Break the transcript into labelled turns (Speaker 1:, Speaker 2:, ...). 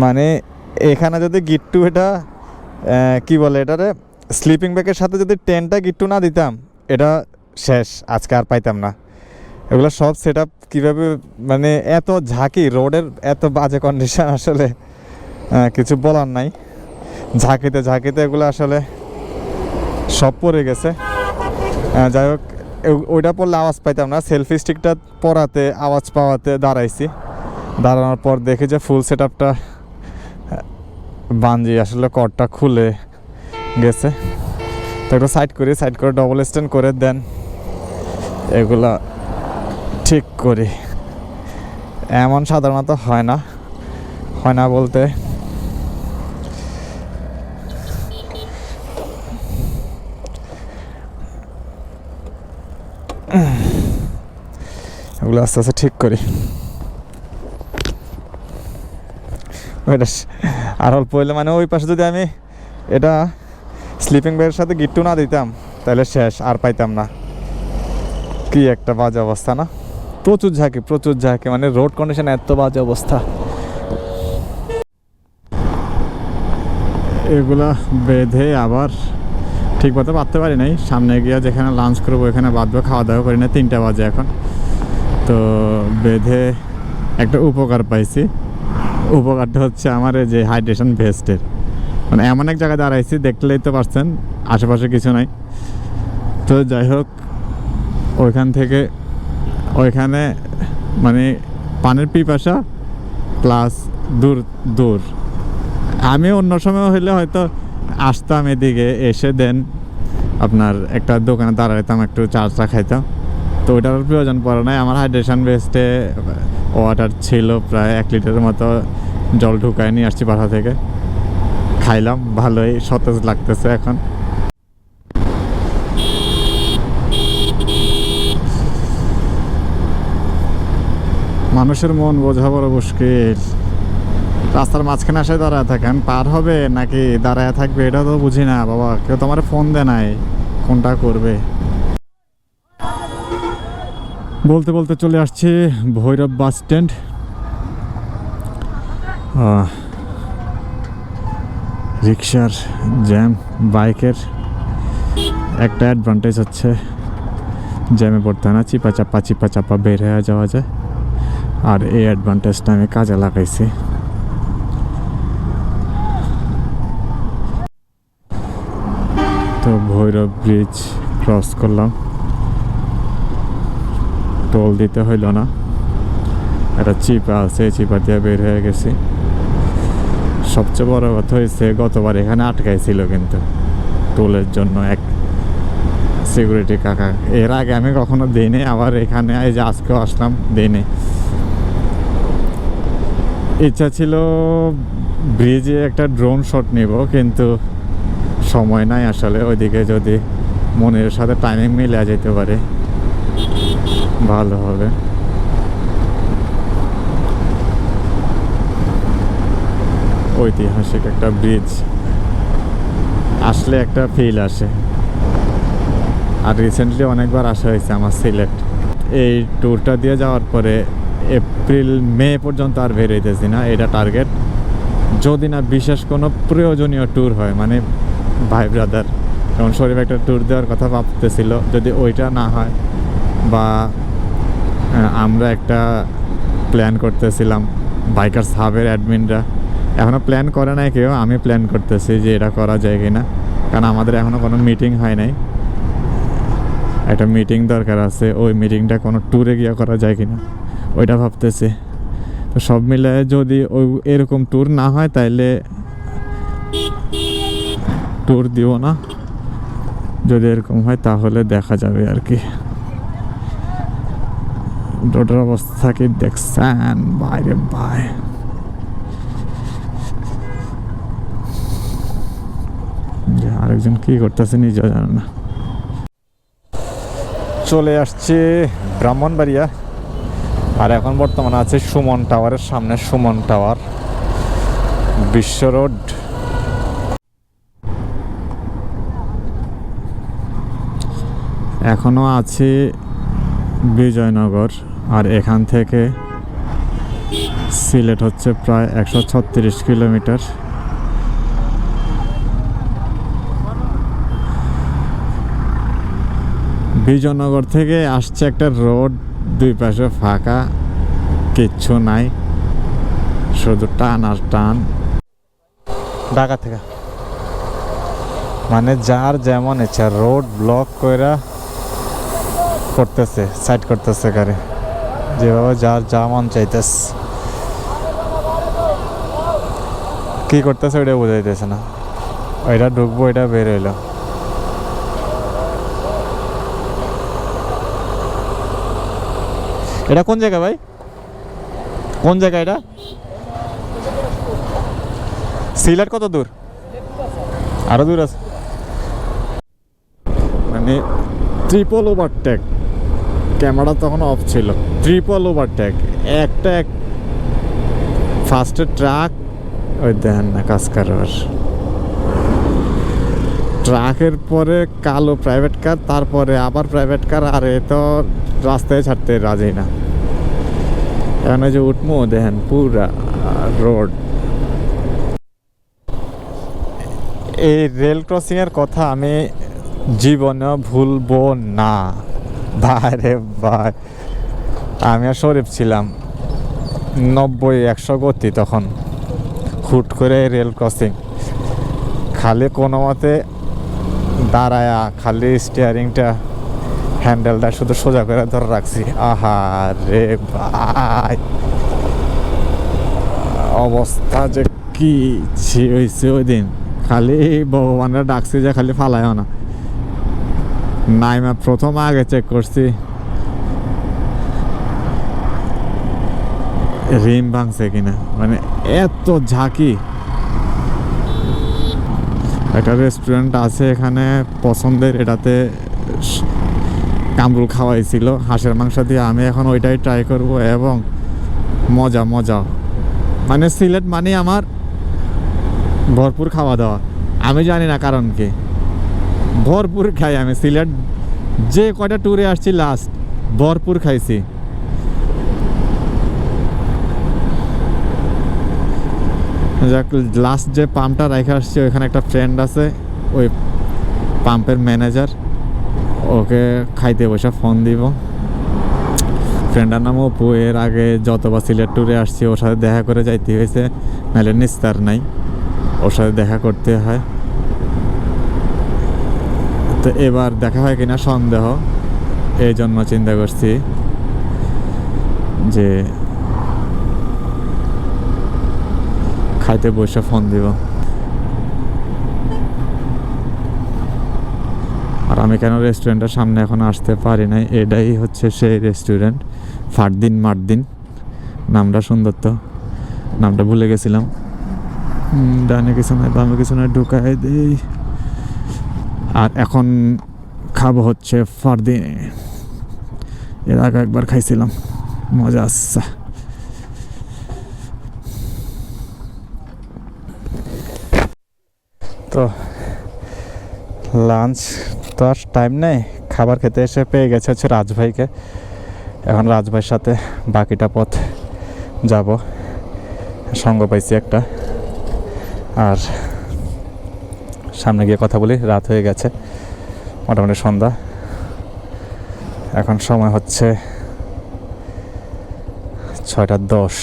Speaker 1: মানে এখানে যদি গিট্টু এটা কি বলে এটারে? স্লিপিং ব্যাগের সাথে যদি টেনটা গিট্টু না দিতাম, এটা শেষ, আজকে আর পাইতাম না। এগুলো সব সেট আপ কীভাবে মানে এত ঝাঁকি, রোডের এত বাজে কন্ডিশন আসলে কিছু বলার নাই। ঝাঁকিতে ঝাঁকিতে এগুলো আসলে সব পড়ে গেছে। যাই হোক ওইটা পড়লে আওয়াজ পাইতাম না। সেলফি স্টিকটা পরাতে, আওয়াজ পাওয়াতে দাঁড়াইছি। দাঁড়ানোর পর দেখি যে ফুল সেট আপটা বানজি আসলে কর্ডটা খুলে গেছে। তো একটু সাইড করি সাইড করে ডবল স্ট্যান্ড করে দেন। এগুলা ঠিক করি। এমন সাধারণত হয় না হয় না বলতে। এগুলো আস্তে আস্তে ঠিক করি। ওইটা আর অল্প হইলে মানে ওই পাশে যদি আমি এটা স্লিপিং ব্যাগের সাথে গিট্টু না দিতাম, তাহলে শেষ, আর পাইতাম না। কি একটা বাজে অবস্থা না? প্রচুর ঝাঁকি প্রচুর ঝাঁকি মানে রোড কন্ডিশন এত বাজে অবস্থা। এগুলা বেঁধে আবার ঠিক মতো বাঁধতে পারি নাই। সামনে গিয়ে যেখানে লাঞ্চ করব ওখানে বাঁধবো খাওয়া দাওয়া করি না, তিনটা বাজে এখন। তো বেঁধে একটা উপকার পাইছি। উপকারটা হচ্ছে আমার যে হাইড্রেশন ভেস্টের মানে এমন এক জায়গায় দাঁড়াইছি, দেখলেই তো পারছেন, আশেপাশে কিছু নাই। তো যাই হোক, ওইখান থেকে, ওইখানে মানে পানির পিপাসা প্লাস দূর দূর। আমি অন্য সময় হইলে হয়তো আসতাম এদিকে, এসে দেন আপনার একটা দোকানে দাঁড়াইতাম, একটু চা চা খাইতাম। তো ওইটার আর প্রয়োজন পড়ে নাই। আমার হাইড্রেশন বেস্টে ওয়াটার ছিল প্রায় এক লিটারের মতো জল ঢুকায় নিয়ে আসছি বাসা থেকে। খাইলাম, ভালোই, সতেজ লাগতেছে এখন। মানুষের মন বোঝা বড় মুশকিল। রাস্তার মাঝখানে এসে দাঁড়ায় থাকেন, পার হবে নাকি দাঁড়ায় থাকবে, এটা তো বুঝি না। বাবা, কেউ তোমার ফোন দেয় নাই, কোনটা করবে? বলতে বলতে চলে আসছে ভৈরব বাস স্ট্যান্ড। রিক্সার জ্যাম, বাইকের একটা অ্যাডভান্টেজ হচ্ছে, জ্যামে পড়তে হয় না চিপা চাপা চিপা চাপা বের হয়ে যাওয়া যায়। আর এই অ্যাডভান্টেজটা আমি কাজে লাগাইছি। তো ভৈরব ব্রিজ ক্রস করলাম। টোল দিতে হইল না। একটা চিপা আছে, চিপা দিয়ে বের হয়ে গেছি। সবচেয়ে বড় কথা হয়েছে গতবার এখানে আটকাইছিল কিন্তু টোলের জন্য এক সিকিউরিটি কাকা। এর আগে আমি কখনো দিইনি, আবার এখানে এই যে আজকেও আসলাম, দিইনি। ইচ্ছা ছিল ব্রিজে একটা ড্রোন শট নিব, কিন্তু সময় নাই আসলে। ওইদিকে যদি মনের সাথে টাইমিং মিলে যেতে পারে। ভালো হবে। ঐতিহাসিক একটা ব্রিজ আসলে একটা ফিল আসে। আর রিসেন্টলি অনেকবার আসা হয়েছে আমার সিলেট। এই ট্যুরটা দিয়ে যাওয়ার পরে এপ্রিল মে পর্যন্ত আর বের হইতেছি না। এটা টার্গেট যদি না বিশেষ কোনো প্রয়োজনীয় ট্যুর হয় মানে ভাই ব্রাদার যেমন শরীফ একটা ট্যুর দেওয়ার কথা ভাবতেছিল, যদি ওইটা না হয় বা আমরা একটা প্ল্যান করতেছিলাম বাইকার সাবের অ্যাডমিনরা এখনও প্ল্যান করে নাই কেউ, আমি প্ল্যান করতেছি যে এটা করা যায় কি না কারণ আমাদের এখনও কোনো মিটিং হয় নাই। একটা মিটিং দরকার আছে, ওই মিটিংটা কোনো ট্যুরে গিয়ে করা যায় কি না ওইটা ভাবতেছি। তো সব মিলে যদি ওই, এরকম ট্যুর না হয়, তাইলে ট্যুর দিব না। যদি এরকম হয়, তাহলে দেখা যাবে আর কি। রোডের অবস্থা কি দেখছেন? বাইরে, বাই। আরেকজন কি করতেছে নিজেও জানে না। চলে আসছে ব্রাহ্মণবাড়িয়া। আর এখন বর্তমানে আছে সুমন টাওয়ারের সামনে, সুমন টাওয়ার, বিশ্ব রোড। এখনও আছে বিজয়নগর। আর এখান থেকে সিলেট হচ্ছে প্রায় একশো ছত্রিশ কিলোমিটার। বিজয়নগর থেকে আসছে একটা রোড, দুই পাশে ফাঁকা, কিচ্ছু নাই, শুধু টান আর টান। ঢাকা থেকে। মানে যার যেমন ইচ্ছা, রোড ব্লক কইরা করতেছে, সাইড করতেছে গাড়ি। যেভাবে যার যা মন চাইতেছে। কি করতেছে ওইটা বোঝাইতেছে না। ওইটা ঢুকবো এটা বের হইল। এটা কোন জায়গা ভাই? কোন জায়গা এটা? সিলেট কত দূর? আরও দূর আছে। মানে ট্রিপল ওভারটেক। ক্যামেরা তখন অফ ছিল। ট্রিপল ওভারটেক একটা এক ফার্স্টে ট্রাক ওই দেখেন না কাজ কারবার ট্রাকের পরে কালো প্রাইভেট কার তারপরে আবার প্রাইভেট কার আর এ তো রাস্তায় ছাড়তে রাজি না। এখন যে উঠমো, দেখেন পুরা রোড এই রেল ক্রসিংয়ের কথা আমি জীবনে ভুলবো না। ভাই রে ভাই আমি আর শরীফ ছিলাম নব্বই একশো গতি তখন, হুট করে রেল ক্রসিং। খালি কোনো মতে দাঁড়ায়া, খালি স্টিয়ারিংটা হ্যান্ডেলটা শুধু সোজা করে ধরে রাখছি। আহা রে ভাই। অবস্থা যে কি হয়েছে ওই দিন। খালি ভগবানের ডাকছি যে খালি ফালায় না। নাইমা প্রথম আগে চেক করছি। রিম ভাঙছে কিনা? মানে এত ঝাঁকি। একটা রেস্টুরেন্ট আছে এখানে, পছন্দের এটাতে কামরুল খাওয়াইছিল, হাঁসের মাংস দিয়ে। আমি এখন ওইটাই ট্রাই করব এবং মজা মজা। মানে সিলেট মানে আমার ভরপুর খাওয়া দাওয়া আমি জানি না কারণ কি। ভরপুর খাই আমি সিলেট। যে কয়টা ট্যুরে আসছি লাস্ট ভরপুর খাইছি। যাক লাস্ট যে পাম্পটা রেখে আসছি, ওইখানে একটা ফ্রেন্ড আছে, ওই পাম্পের ম্যানেজার ওকে খাইতে বসে ফোন দিব। ফ্রেন্ডার নাম অপু এর আগে যতবার সিলেট ট্যুরে আসছি, ওর সাথে দেখা করে যাইতে হয়েছে। নাহলে নিস্তার নাই। ওর সাথে দেখা করতে হয়। তো এবার দেখা হয় কিনা সন্দেহ, এই জন্য চিন্তা করছি যে খাইতে বসে ফোন দিব। আর আমি কেন রেস্টুরেন্টের সামনে এখন আসতে পারি নাই? এটাই হচ্ছে সেই রেস্টুরেন্ট ফারদিন মারদিন। নামটা সুন্দর তো, নামটা ভুলে গেছিলাম। ডানে কিছু নয় বামে কিছু নয় ঢুকায় দেই। আর এখন খাব হচ্ছে ফারদিনে। এর আগে একবার খাইছিলাম। মজা আসছে। তো লাঞ্চ তো আর টাইম নেই। খাবার খেতে এসে পেয়ে গেছে হচ্ছে রাজভাইকে এখন রাজভাইয়ের সাথে বাকিটা পথ যাব। সঙ্গ পাইছি একটা। আর সামনে গিয়ে কথা বলি রাত হয়ে গেছে মোটামুটি সন্ধ্যা। এখন সময় হচ্ছে ছয়টা দশ।